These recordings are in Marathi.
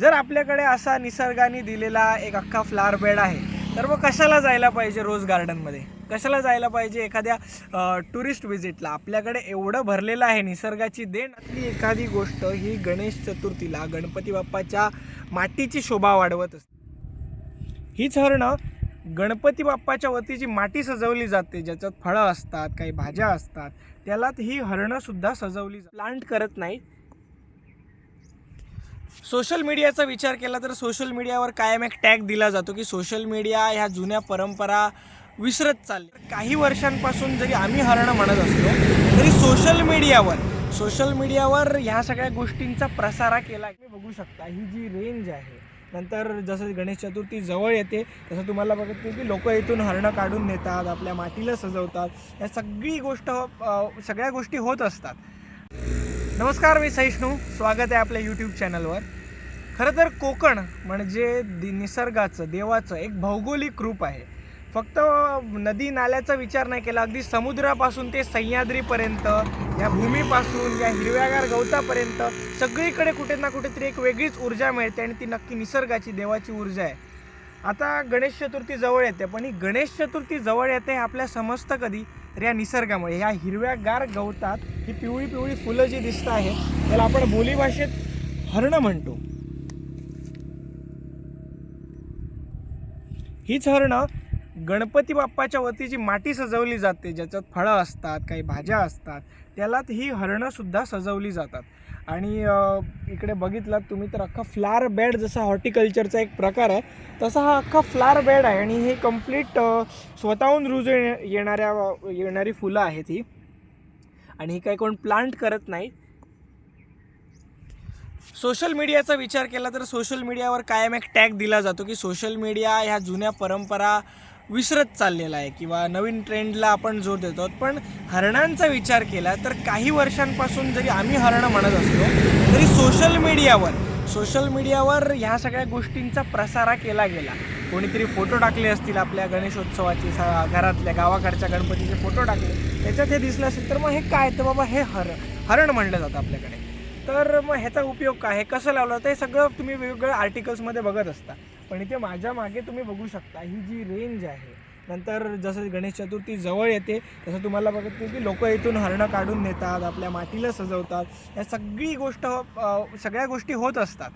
जर आपल्याकडे असा निसर्गाने दिलेला एक अख्खा फ्लावर बेड आहे तर मग कशाला जायला पाहिजे रोज गार्डनमध्ये कशाला जायला पाहिजे एखाद्या टुरिस्ट व्हिजिटला आपल्याकडे एवढं भरलेलं आहे निसर्गाची देण. आपली एखादी गोष्ट ही गणेश चतुर्थीला गणपती बाप्पाच्या मातीची शोभा वाढवत असते. हीच हरणं गणपती बाप्पाच्या वतीची माटी सजवली जाते ज्याच्यात फळं असतात काही भाज्या असतात त्याला ही हरणंसुद्धा सजवली प्लांट करत नाही सोशल मीडियाचा विचार केला तर सोशल मीडियावर कायम एक टॅग दिला जातो की सोशल मीडिया ह्या जुन्या परंपरा विसरत चालले काही वर्षांपासून जरी आम्ही हरणं म्हणत असलो तरी सोशल मीडियावर सोशल मीडियावर ह्या सगळ्या गोष्टींचा प्रसारा केला. की बघू शकता ही जी रेंज आहे नंतर जसं गणेश चतुर्थी जवळ येते तसं तुम्हाला बघत की लोक इथून हरणं काढून नेतात आपल्या मातीला सजवतात. या सगळी गोष्ट सगळ्या गोष्टी होत असतात. नमस्कार मी सहिष्णू. स्वागत आहे आपल्या यूट्यूब चॅनलवर खरं तर कोकण म्हणजे दि निसर्गाचं देवाचं एक भौगोलिक रूप आहे. फक्त नदी नाल्याचा विचार नाही केला अगदी समुद्रापासून ते सह्याद्रीपर्यंत या भूमीपासून या हिरव्यागार गवतापर्यंत सगळीकडे कुठे ना कुठेतरी एक वेगळीच ऊर्जा मिळते आणि ती नक्की निसर्गाची देवाची ऊर्जा आहे. आता गणेश चतुर्थी जवळ येते पण ही गणेश चतुर्थी जवळ येते हे आपल्या समजतं कधी? तर या निसर्गामुळे ह्या हिरव्यागार गवतात ही पिवळी पिवळी फुलं जी दिसत आहेत त्याला आपण बोलीभाषेत हरणं म्हणतो. हीच हरणं गणपती बाप्पाच्या वतीची माती सजवली जाते ज्याच्यात फळं असतात काही भाज्या असतात त्याला ही हरणंसुद्धा सजवली जातात. आणि इकडे बघितलात तुम्ही तर अख्खा फ्लार बेड जसा हॉर्टिकल्चरचा एक प्रकार आहे तसा हा अख्खा फ्लार बेड आहे आणि हे कंप्लीट स्वतःहून रुज येणाऱ्या येणारी फुलं आहेत ही. आणि ही काही कोण प्लांट करत नाही. सोशल मीडियाचा विचार केला तर सोशल मीडियावर कायम एक टॅग दिला जातो की सोशल मीडिया ह्या जुन्या परंपरा विसरत चाललेला आहे किंवा नवीन ट्रेंडला आपण जोर देतो पण हरणांचा विचार केला तर काही वर्षांपासून जरी आम्ही हरणं म्हणत असलो तरी सोशल मीडियावर सोशल मीडियावर ह्या सगळ्या गोष्टींचा प्रसारा केला गेला. कोणीतरी फोटो टाकले असतील आपल्या गणेशोत्सवाचे सा घरातल्या गावाकडच्या गणपतीचे फोटो टाकले त्याच्यात हे दिसलं असेल तर मग हे काय? तर बाबा हे हर हरण म्हणलं जातं आपल्याकडे. तर मग ह्याचा उपयोग काय? हे कसं लावलं? तर हे सगळं तुम्ही वेगवेगळ्या आर्टिकल्समध्ये बघत असता. पण इथे माझ्या मागे तुम्ही बघू शकता ही जी रेंज आहे. नंतर जसं गणेश चतुर्थी जवळ येते तसं तुम्हाला बघत की लोक इथून हरणं काढून नेतात आपल्या मातीला सजवतात. या सगळी गोष्ट सगळ्या गोष्टी होत असतात.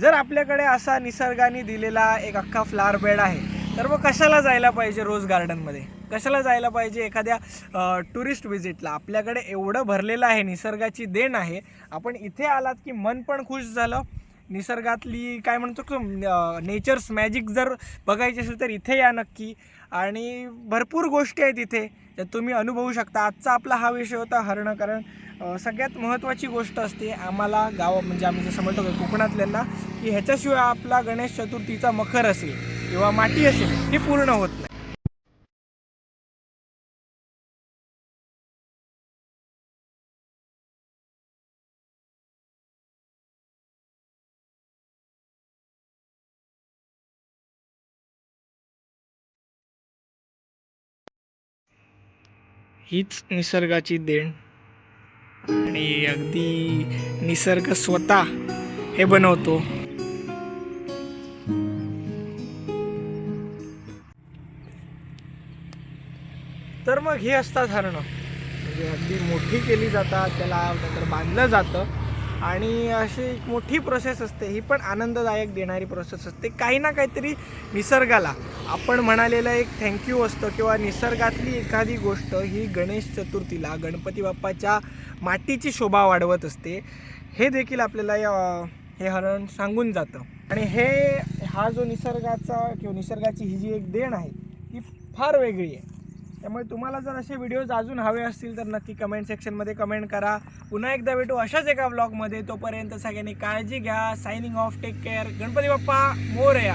जर आपल्याकडे असा निसर्गाने दिलेला एक अख्खा फ्लावर बेड आहे तर मग कशाला जायला पाहिजे रोज गार्डनमध्ये कशाला जायला पाहिजे एखाद्या टुरिस्ट व्हिजिटला आपल्याकडे एवढं भरलेलं आहे निसर्गाची देण आहे. आपण इथे आलात की मन पण खुश झालं निसर्गातली काय म्हणतो नेचर्स मॅजिक जर बघायची असेल तर इथे या नक्की. आणि भरपूर गोष्टी आहेत इथे ज्या तुम्ही अनुभवू शकता. आजचा आपला हा विषय होता हरणं कारण सगळ्यात महत्त्वाची गोष्ट असते आम्हाला गाव म्हणजे आम्ही जसं म्हणतो की कोकणातल्यांना की ह्याच्याशिवाय आपला गणेश चतुर्थीचा मखर असेल किंवा माटी असेल हे पूर्ण होत नाही. हीच निसर्गाची देण. आणि अगदी निसर्ग स्वतः हे बनवतो. तर मग ही असतात हरणं. म्हणजे अगदी मोठी केली जातात त्याला नंतर बांधलं जातं. आणि अशी एक मोठी प्रोसेस असते. ही पण आनंददायक देणारी प्रोसेस असते. काही ना काहीतरी निसर्गाला. आपण म्हणालेलं एक थँक्यू असतं किंवा निसर्गातली एखादी गोष्ट ही गणेश चतुर्थीला गणपती बाप्पाच्या मातीची शोभा वाढवत असते. हे देखील आपल्याला या- हे हरण सांगून जातं. आणि हे हा जो निसर्गाचा किंवा निसर्गाची ही जी एक देण आहे ती फार वेगळी आहे. त्यामुळे तुम्हाला जर असे व्हिडिओज अजून हवे असतील तर नक्की कमेंट सेक्शनमध्ये कमेंट करा. पुन्हा एकदा भेटू अशाच एका ब्लॉगमध्ये तोपर्यंत सगळ्यांनी काळजी घ्या. Signing off take care Ganpati Bappa Morya.